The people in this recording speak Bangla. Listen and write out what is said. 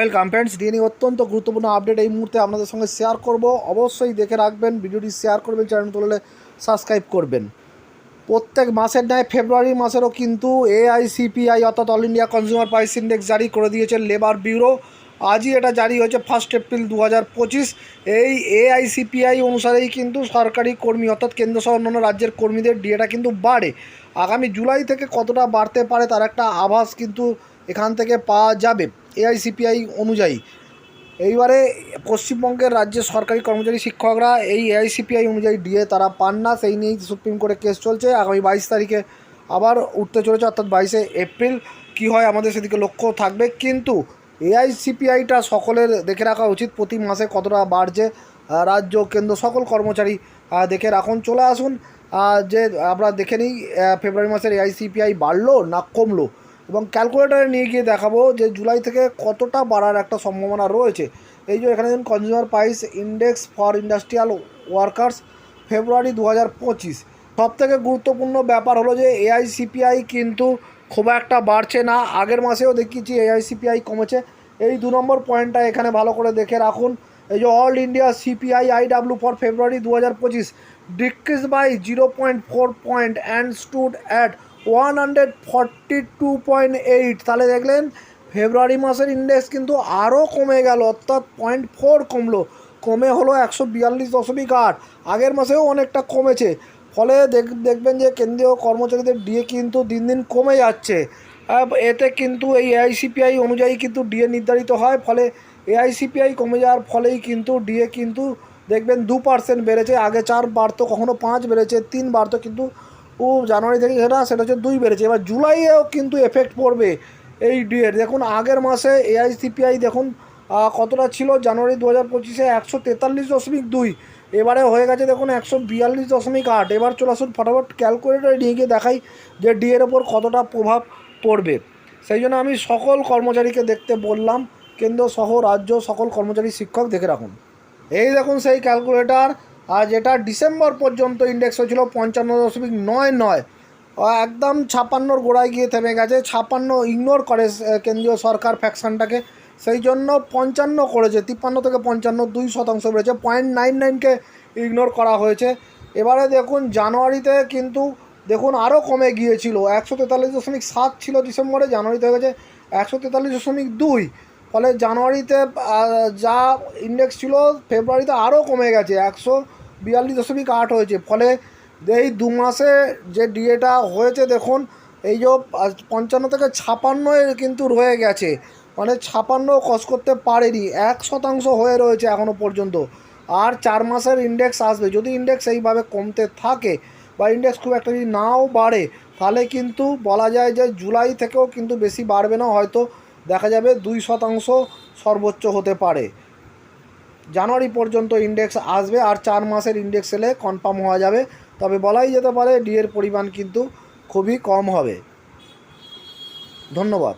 ওয়েলকাম ফ্রেন্ডস নিয়ে অত্যন্ত গুরুত্বপূর্ণ আপডেট এই মুহূর্তে আপনাদের সঙ্গে শেয়ার করব। অবশ্যই দেখে রাখবেন, ভিডিওটি শেয়ার করবেন চ্যানেল তুললে সাবস্ক্রাইব করবেন। প্রত্যেক মাসের ন্যায় ফেব্রুয়ারি মাসেরও কিন্তু এআইসিপিআই অর্থাৎ all India consumer price index জারি করে দিয়েছে লেবার ব্যুরো আজই এটা জারি হয়েছে ফার্স্ট এপ্রিল দু হাজার পঁচিশ। এই এআইসিপিআই অনুসারেই কিন্তু সরকারি কর্মী অর্থাৎ কেন্দ্র সহ অন্যান্য রাজ্যের কর্মীদের ডিএটা কিন্তু বাড়ে। আগামী জুলাই থেকে কতটা বাড়তে পারে তার একটা আভাস কিন্তু এখান থেকে পাওয়া যাবে। এআইসিপিআই অনুযায়ী। এইবারে পশ্চিমবঙ্গের রাজ্যের সরকারি কর্মচারী শিক্ষকরা এই এআইসিপিআই অনুযায়ী ডিএ তারা পান না, সেই নিয়েই সুপ্রিম কোর্টে কেস চলছে। আগামী বাইশ তারিখে আবার উঠতে চলেছে, অর্থাৎ বাইশে এপ্রিল। কি হয় আমাদের সেদিকে লক্ষ্য থাকবে, কিন্তু এআইসিপিআইটা সকলের দেখে রাখা উচিত। প্রতি মাসে কতটা বাড়ছে রাজ্য, কেন্দ্র, সকল কর্মচারী দেখে রাখুন। চলে আসুন যে আমরা দেখে নিই ফেব্রুয়ারি মাসের এআইসিপিআই বাড়লো না কমলো? এবং ক্যালকুলেটারে নিয়ে গিয়ে দেখাবো যে জুলাই থেকে কতটা বাড়ার একটা সম্ভাবনা রয়েছে। এই যে এখানে consumer price index for industrial workers February দু হাজার পঁচিশ। সব থেকে গুরুত্বপূর্ণ ব্যাপার হলো যে এআইসিপিআই কিন্তু খুব একটা বাড়ছে না। আগের মাসেও দেখিয়েছি এআইসিপিআই কমেছে। এই দু নম্বর পয়েন্টটা এখানে ভালো করে দেখে রাখুন। এই যে all India CPI IW for February দু হাজার পঁচিশ decrease by zero point four point and stood at one hundred forty two point eight. তাহলে দেখলেন, ফেব্রুয়ারি মাসের ইন্ডেক্স কিন্তু আরও কমে গেল, অর্থাৎ পয়েন্ট ফোর কমলো। কমে হলো একশো বিয়াল্লিশ দশমিক আট। আগের মাসেও অনেকটা কমেছে। ফলে দেখ, দেখবেন যে কেন্দ্রীয় কর্মচারীদের ডিএ কিন্তু দিন দিন কমে যাচ্ছে। এতে কিন্তু এই এআইসিপিআই অনুযায়ী কিন্তু ডিএ নির্ধারিত হয়। ফলে এআইসিপিআই কমে যাওয়ার ফলেই কিন্তু ডিএ কিন্তু দেখবেন দু পার্সেন্ট বেড়েছে। আগে চার বাড়তো কখনো পাঁচ বেড়েছে, তিন বাড়তো কিন্তু ও জানুয়ারি থেকে সেটা সেটা হচ্ছে দুই বেড়েছে। এবার জুলাইয়েও কিন্তু এফেক্ট পড়বে এই ডিএর দেখুন, আগের মাসে এআইসিপিআই দেখুন কতটা ছিল? জানুয়ারি দু হাজার পঁচিশে একশো তেতাল্লিশ দশমিক দুই। এবারে হয়ে গেছে দেখুন, একশো বিয়াল্লিশ দশমিক আট। এবার চলে আসুন ফটাফট ক্যালকুলেটারে নিয়ে গিয়ে দেখাই যে ডিএর ওপর কতটা প্রভাব পড়বে। সেই জন্য আমি সকল কর্মচারীকে দেখতে বললাম, কেন্দ্র সহ রাজ্য সকল কর্মচারী শিক্ষক দেখে রাখুন। এই দেখুন সেই ক্যালকুলেটার আর যেটা ডিসেম্বর পর্যন্ত ইন্ডেক্স হয়েছিল পঞ্চান্ন দশমিক নয় নয়। একদম ছাপান্নর গোড়ায় গিয়ে থেমে গেছে, ছাপান্ন ইগনোর করে কেন্দ্রীয় সরকার ফ্যাকশনটাকে সেই জন্য পঞ্চান্ন করেছে, তিপ্পান্ন থেকে পঞ্চান্ন, দুই শতাংশ বেড়েছে পয়েন্ট নাইন নাইনকে ইগনোর করা হয়েছে। এবারে দেখুন, জানুয়ারিতে কিন্তু দেখুন আরও কমে গিয়েছিল, একশো তেতাল্লিশ দশমিক সাত ছিল ডিসেম্বরে, জানুয়ারিতে হয়ে গেছে একশো তেতাল্লিশ দশমিক দুই। ফলে জানুয়ারিতে যা ইন্ডেক্স ছিল, ফেব্রুয়ারিতে আরও কমে গেছে, একশো বিয়াল্লিশ দশমিক আট হয়েছে। ফলে এই দু মাসে যে ডিএটা হয়েছে, দেখুন, এই যে পঞ্চান্ন থেকে ছাপান্ন কিন্তু রয়ে গেছে। মানে ছাপান্ন কস করতে পারেনি, এক শতাংশ হয়ে রয়েছে এখনও পর্যন্ত। আর চার মাসের ইন্ডেক্স আসবে। যদি ইন্ডেক্স এইভাবে কমতে থাকে বা ইন্ডেক্স খুব একটা যদি নাও বাড়ে, তাহলে কিন্তু বলা যায় যে জুলাই থেকেও কিন্তু বেশি বাড়বে না। হয়তো দেখা যাবে দুই শতাংশ সর্বোচ্চ হতে পারে। জানুয়ারি পর্যন্ত ইন্ডেক্স আসবে আর চার মাসের ইন্ডেক্স এলে কনফার্ম হওয়া যাবে। তবে বলাই যেতে পারে ডিএর পরিমাণ কিন্তু খুবই কম হবে। ধন্যবাদ।